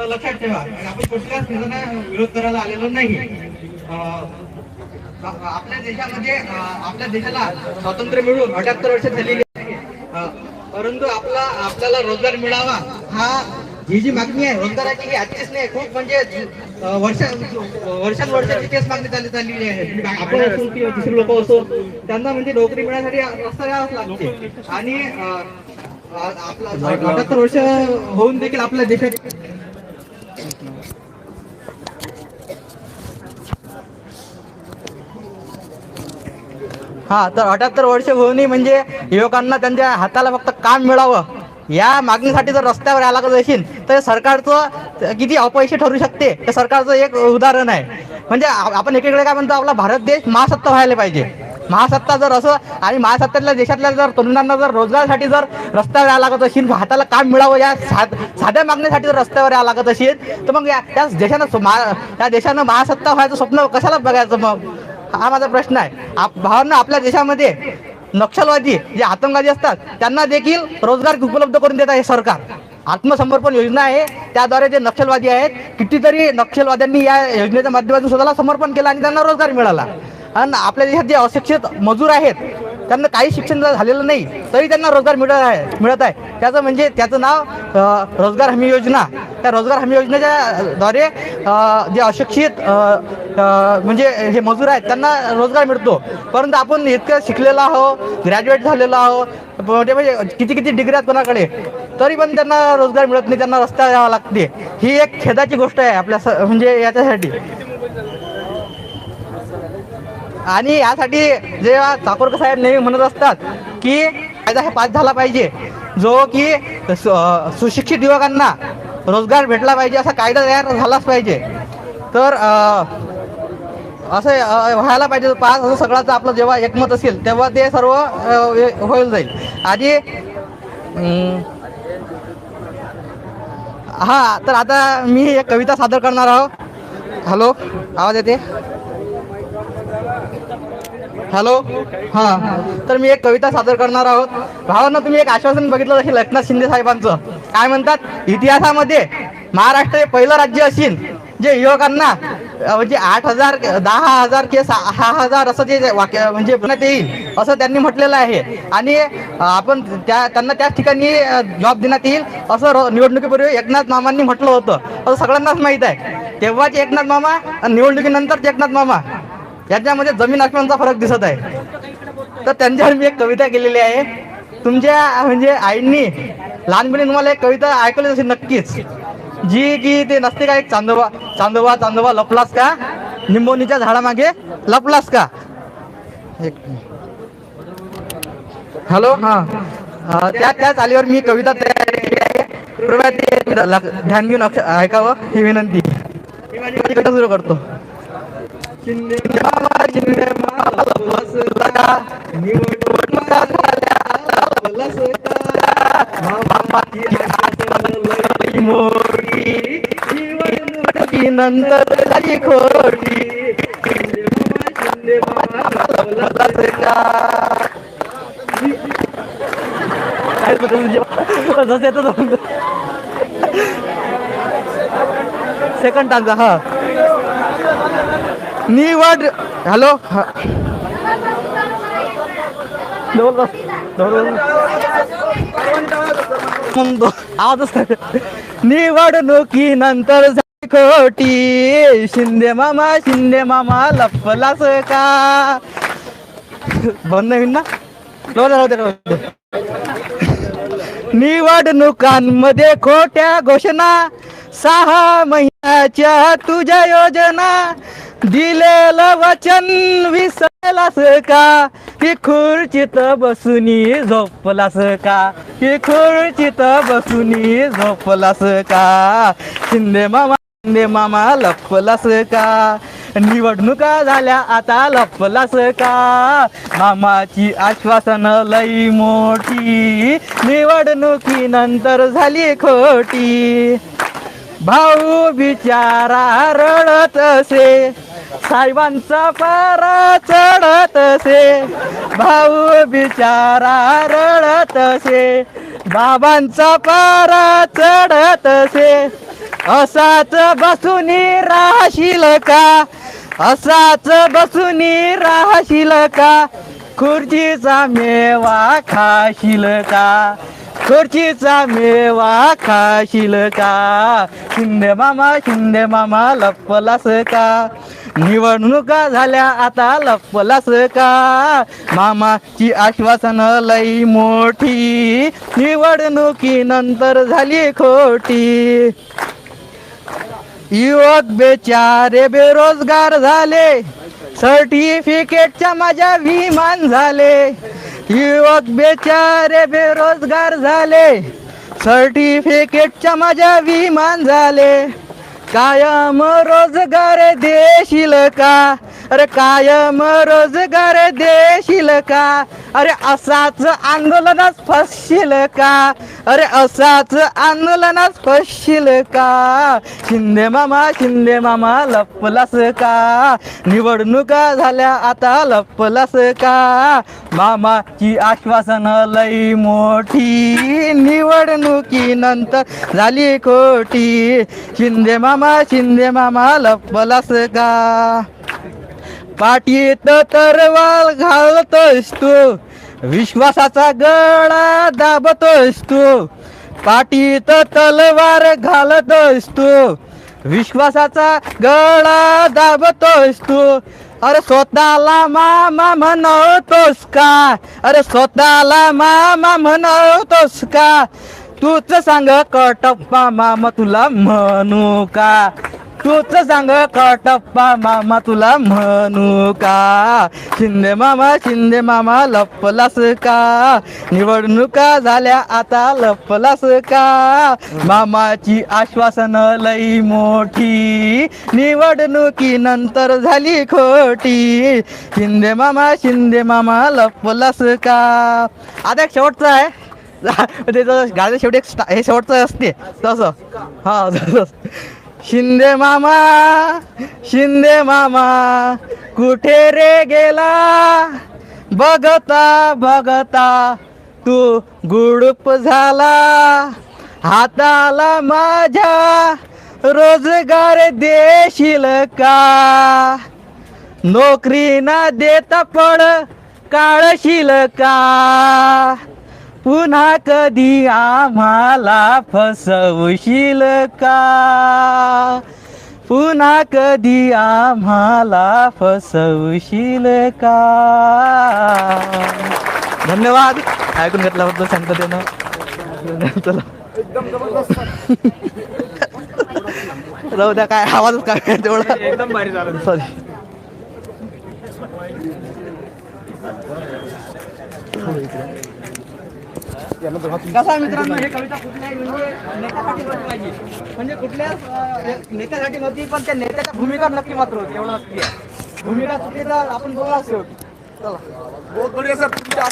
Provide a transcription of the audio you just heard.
लक्षात ठेवा आपण कुठल्याच विरोध करायला आलेलो नाही आपल्या देशामध्ये आपल्या देशाला स्वातंत्र्य मिळून अठ्याहत्तर वर्ष झालेली आहे परंतु आपला आपल्याला रोजगार मिळावा हा ही जी मागणी आहे रोजगाराची ही आजचीच नाही खूप म्हणजे वर्ष वर्षा वर्षानुवर्षाची तेच मागणी चालली चाललेली आहे आपण असो किंवा दुसरे लोक असो त्यांना म्हणजे नोकरी मिळण्यासाठी रस्ता द्यावाच लागते आणि अठ्याहत्तर वर्ष होऊन देखील आपल्या देशात हा तर अठ्याहत्तर वर्ष होऊनही म्हणजे युवकांना त्यांच्या हाताला फक्त काम मिळावं. या मागणीसाठी जर रस्त्यावर यायला लागत असेल तर सरकारचं किती अपयशी ठरू शकते हे सरकारचं एक उदाहरण आहे. म्हणजे आपण एकीकडे काय म्हणतो आपला भारत देश महासत्ता व्हायला पाहिजे. महासत्ता जर असं आणि महासत्तेतल्या देशातल्या जर तरुणांना जर रोजगारासाठी जर रस्त्यावर यायला लागत असेल हाताला काम मिळावं या साध साध्या मागणीसाठी जर रस्त्यावर यायला लागत असेल तर मग या त्या देशानं स्व- मा- त्या देशानं महासत्ता व्हायचं स्वप्न कशाला बघायचं मग? हा माझा प्रश्न आहे. आप भावांना आपल्या देशामध्ये नक्षलवादी जे आतंकवादी असतात त्यांना देखील रोजगार उपलब्ध करून देत आहे सरकार. आत्मसमर्पण योजना आहे. त्याद्वारे जे नक्षलवादी आहेत कितीतरी नक्षलवाद्यांनी या योजनेच्या माध्यमातून स्वतःला समर्पण केलं आणि त्यांना रोजगार मिळाला. आणि आपल्या देशात जे अशिक्षित मजूर आहेत त्यांना काही शिक्षण जर झालेलं नाही तरी त्यांना रोजगार मिळत आहे मिळत आहे. त्याचं म्हणजे त्याचं नाव रोजगार हमी योजना. त्या रोजगार हमी योजनेच्या द्वारे जे अशिक्षित म्हणजे हे मजूर आहेत त्यांना रोजगार मिळतो. परंतु आपण इतकं शिकलेलो आहो ग्रॅज्युएट झालेलो आहो मोठे म्हणजे, म्हणजे किती किती डिग्री आहेत कोणाकडे तरी पण त्यांना रोजगार मिळत नाही त्यांना रस्ता यावं लागते. ही एक खेदाची गोष्ट आहे आपल्या स- म्हणजे याच्यासाठी. आणि यासाठी जेव्हा चाकोरकर साहेब नेहमी म्हणत असतात की कायदा हे पास झाला पाहिजे. जो की सुशिक्षित युवकांना रोजगार भेटला पाहिजे असा कायदा तयार झालाच पाहिजे. तर असं व्हायला पाहिजे पास असं सगळ्याचं आपलं जेव्हा एकमत असेल तेव्हा ते सर्व होईल जाईल. आणि हा तर आता मी एक कविता सादर करणार आहोत हॅलो आवाज येते? हॅलो? हां. तर मी एक कविता सादर करणार आहोत. भावांना तुम्ही एक आश्वासन बघितलं असेल एकनाथ शिंदे साहेबांचं. काय म्हणतात? इतिहासामध्ये महाराष्ट्र हे पहिलं राज्य असेल जे युवकांना म्हणजे आठ हजार दहा हजार के सहा हजार असं जे वाक्य म्हणजे बनवण्यात येईल असं त्यांनी म्हटलेलं आहे. आणि आपण त्या त्यांना त्याच ठिकाणी जॉब देण्यात येईल असं निवडणुकीपूर्वी एकनाथ मामांनी म्हटलं होतं. असं सगळ्यांनाच माहीत आहे. तेव्हाच एकनाथ मामा आणि निवडणुकीनंतरच एकनाथ मामा. याच्यामध्ये जमीन आसमानचा फरक दिसत आहे. तर त्यांच्यावर मी एक कविता केलेली आहे. तुमच्या म्हणजे आईंनी लहानपणी तुम्हाला एक कविता ऐकली असेल नक्कीच. जी की ते नसते का एक चांदोबा चांदोबा चांदोबा लपलास का? निंबोनीच्या झाडामागे लपलास का? एक हॅलो? हां. त्या त्या चालीवर मी कविता तयार केली आहे. कृपया ते ध्यान घेऊन ऐकावं. ही विनंती. मी माझी कविता सुरू करतो. शिंदे निवडणुका झाल्या आता मामाची आशासन लई मोठी निवडणुकीनंतर झाली खोटी शिंदे मामा शिंदे मामा सेकंड टाकता हा निवड हॅलो? आवाजच नाही. निवडणुकीनंतर झाली खोटी. शिंदे मामा शिंदे मामा लपलास का बंद ना. निवडणुकांमध्ये खोट्या घोषणा. सहा महिन्याच्या तुझ्या योजना. दिलेलं वचन विसरलास का? की खुर्चीत बसूनी झोपलास का? की खुर्चीत बसूनी झोपलास का? शिंदे मामा शिंदे मामा लपलास का? निवडणुका झाल्या आता लपलास का? मामाची आश्वासन लई मोठी निवडणुकीनंतर झाली खोटी. भाऊ बिचारा रडत असे साहेबांचा पारा चढत असे भाऊ बिचारा रडत असे बाबांचा पारा चढत असे. असाच बसून राहशील का? असाच बसून राहशील का? खुर्चीचा मेवा खाशील का? खुर्चीचा मेवा खाशील का? शिंदे मामा शिंदे मामा लपलास का? निवडणुका झाल्या आता लपलास का? मामाची आश्वासन लई मोठी निवडणुकीनंतर झाली खोटी. युवक बेचारे बेरोजगार झाले सर्टिफिकेटच्या माझ्या विमान झाले. युवक बेचारे बेरोजगार झाले सर्टिफिकेटच्या माझ्या विमान झाले. कायम रोजगार देशील का? अरे कायम रोजगार देशील का? अरे असाच आंदोलनात फसशील का? अरे असाच आंदोलनात फसशील का? शिंदे मामा शिंदे मामा लपलास का? निवडणुका झाल्या आता लपलास का? मामाची आश्वासन लई मोठी. निवडणुकीनंतर झाली खोटी. शिंदे मामा शिंदे मामा लपलास का पाठीत तरवाल घालतोस तू विश्वासाचा गळा दाबतोस तू. पाठीत तलवार घालतोस तू विश्वासाचा गळा दाबतोस तू. अरे स्वतःला मामा म्हणतोस का? अरे स्वतःला मामा म्हणतोस का? तूच सांग कटप्पा मामा तुला म्हणू का? तूच सांग कटप्पा मामा तुला म्हणू का? शिंदे मामा शिंदे मामा लपलास का? निवडणुका झाल्या आता लपलास का? मामाची आश्वासन लई मोठी निवडणुकीनंतर झाली खोटी. शिंदे मामा शिंदे मामा लपलास का? आता शेवटचा शेवटचं आहे. म्हणजे त्याचं शेवटी एक हे शेवटचं असते. तसं. हा तसं. शिंदे मामा शिंदे मामा कुठे रे गेला? बघता बघता तू गुडूप झाला. हाताला माझ्या रोजगार देशील का? नोकरी ना देता पण काळशील का? पुन्हा कधी आम्हाला फसवशील का? पुन्हा कधी आम्हाला फसवशील का? धन्यवाद. ऐकून घेतल्याबद्दल शांततेनं. चला. राहू द्या काय आवाजच काय तेवढा? एकदम भारी झालं. सॉरी कसं आहे मित्रांनो हे कविता कुठल्याही म्हणजे नेत्यासाठी नव्हती पाहिजे. म्हणजे कुठल्या नेत्यासाठी नव्हती पण त्या नेत्याच्या भूमिका नक्की मात्र होती एवढं नक्की आहे. भूमिका चुकीचा आपण बोला असे होती. चला. बहुत बढिया सर तुमच्या